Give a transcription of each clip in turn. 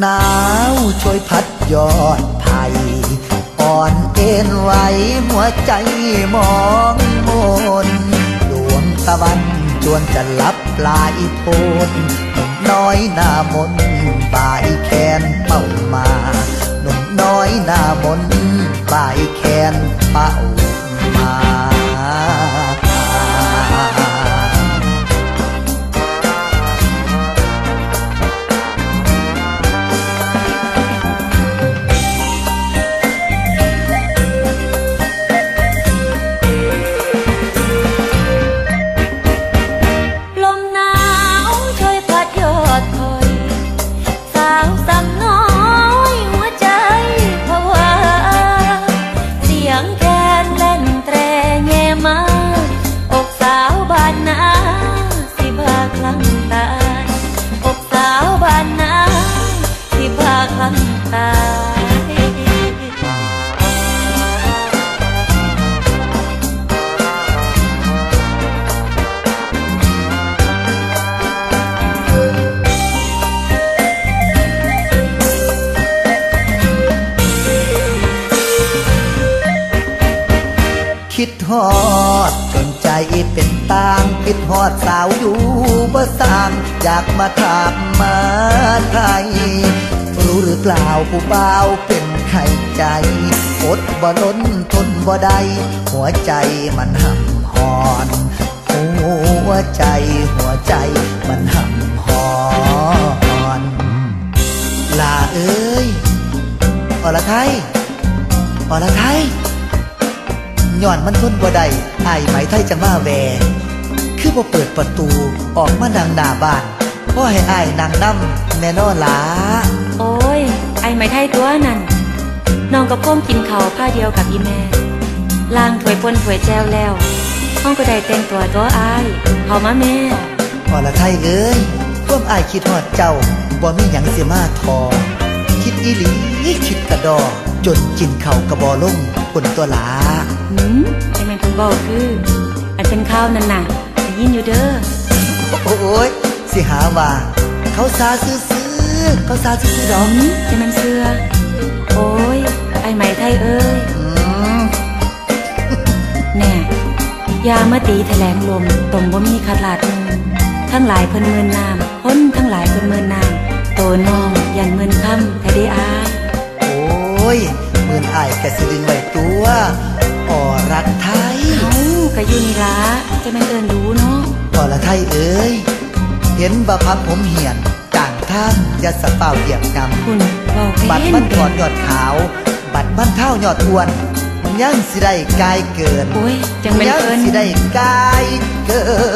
หนาวช่วยพัดยอดไผ่อ่อนเอ็นไหวหัวใจมองมนดวงตะวันจวนจะลับปลายโพนหนุ่มน้อยหน้ามนบ่ายแขนเป้ามาหนุ่มน้อยหน้ามนบ่ายแขนเป้า ตายคิดฮอดจนใจเป็นตาง คิดฮอดสาวอยู่บ่สร้างอยากมาถามมาไทย รู้หรือเปล่าผู้เบาเป็นไข้ใจอดบ่ล้นทนบ่ได้หัวใจมันห่ำหอน หัวใจหัวใจมันห่ำหอนลาเอ้ยอรไทยอรไทยย้อนมันทนบ่ได้อายไหมไทยจะมาแวคือบ่เปิดประตูออกมานั่งหน้าบ้านพ่อให้อายนั่งนำแน่นอนล่ะโอ้ย ไอ้ไม่ไทยตัวนั่นน้องกับพ่อมกินข้าวผ้าเดียวกับอีแม่ล้างถ้วยปนถ้วยแจวแล้วห้องก็ได้แต่งตัวตัวอายเขามาแม่พอละไทยเอ้ยร่วมอายคิดฮอดเจ้าบ่มีหยังสิมาทอ คิดอีหลีคิดกระดอ จนกินข้าวกระบอลงคนตัวหลาหืมไอ้แม่นเพิ่นบอกคือ อันเป็นข้าวนั่นน่ะได้ยินอยู่เด้อ โอ้ยสิหาว่า เขาซาซื้อๆ เขาซาซื้อดอกหืมจะมันเสื้อ โอ้ยไอไหมไทยเอ้ยแน่ยาเมาตีแถลงลมตมบ่มีขาดลาดมือทั้งหลายเพิ่นเมินนามคนทั้งหลายเพิ่นเมินนามโตน้องยันเมินคำแต่ได้อายโอ้ยเมือนอายกะสิดึงไว้ตัวออรักไทยเอาก็อยู่นี่ละจะแม่นเอินรู้เนาะพอละไทยเอ้ยเห็นบะพับผมเหียน จางท่านยาสะเป่าเหยียบกคุณบอกำบัดเป็นมันถอดยอดขาว บัดมันเท่ายอดอ้วนยังสิได้กายเกินโอ้ยจังเป็นยังเอินสิได้กายเกิน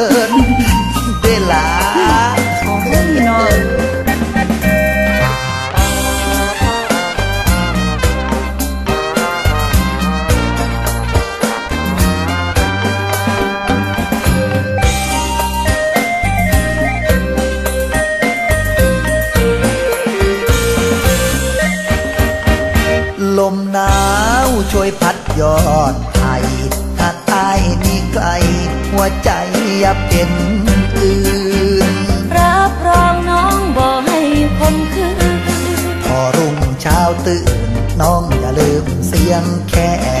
ยอดไผ่หากอายนี่ไกล หัวใจอย่าเป็นอื่น รับรองน้องบอกให้คมคืนพอรุ่งเช้าตื่น น้องอย่าลืมเสียงแคน